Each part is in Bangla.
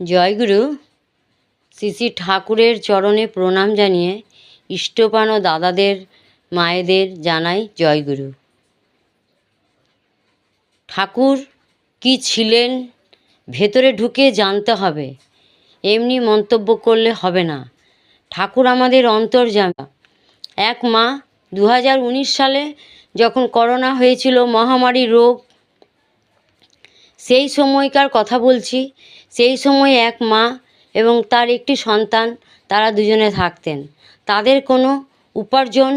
জয়গুরু শ্রী শ্রী ঠাকুরের চরণে প্রণাম জানিয়ে ইষ্টপান ও দাদাদের, মায়েদের জানাই জয়গুরু। ঠাকুর কি ছিলেন? ভেতরে ঢুকে জানতে হবে। এমনি মন্তব্য করলে হবে না। ঠাকুর আমাদের অন্তর অন্তর্জামা এক মা দু হাজার উনিশ সালে যখন করোনা হয়েছিল, মহামারী রোগ সেই সময়কার কথা বলছি। সেই সময় এক মা এবং তার একটি সন্তান, তারা দুজনে থাকতেন। তাদের কোনো উপার্জন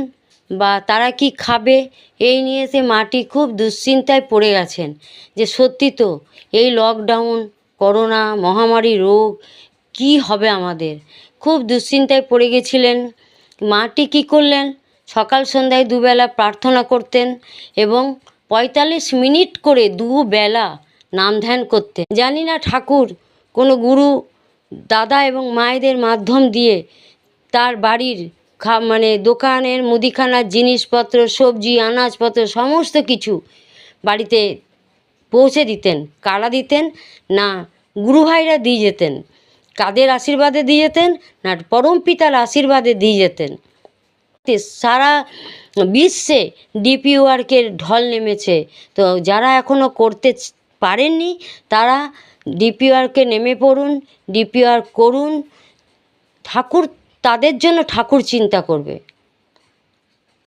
বা তারা কি খাবে, এই নিয়ে সে মাটি খুব দুশ্চিন্তায় পড়ে গেছেন যে সত্যি তো এই লকডাউন করোনা, মহামারী রোগ কি হবে আমাদের? খুব দুশ্চিন্তায় পড়ে গেছিলেন। মাটি কী করলেন? সকাল সন্ধ্যায় দুবেলা প্রার্থনা করতেন এবং পঁয়তাল্লিশ মিনিট করে দুবেলা নাম ধ্যান করতেন জানি না ঠাকুর কোনো গুরু, দাদা এবং মায়েদের মাধ্যম দিয়ে তার বাড়ির খা মানে দোকানের মুদিখানার জিনিসপত্র, সবজি, আনাজপত্র, সমস্ত কিছু বাড়িতে পৌঁছে দিতেন। কারা দিতেন? না, গুরুভাইরা দিয়ে যেতেন। কাদের আশীর্বাদে দিয়ে যেতেন? না, পরম পিতার আশীর্বাদে দিয়ে যেতেন। সারা বিশ্বে ডিপি ওয়ার্কের ঢল নেমেছে। তো যারা এখনও করতে পারেননি তারা ডিপিওআরকে নেমে পড়ুন ডিপিওআর করুন। ঠাকুর তাদের জন্য ঠাকুর চিন্তা করবে।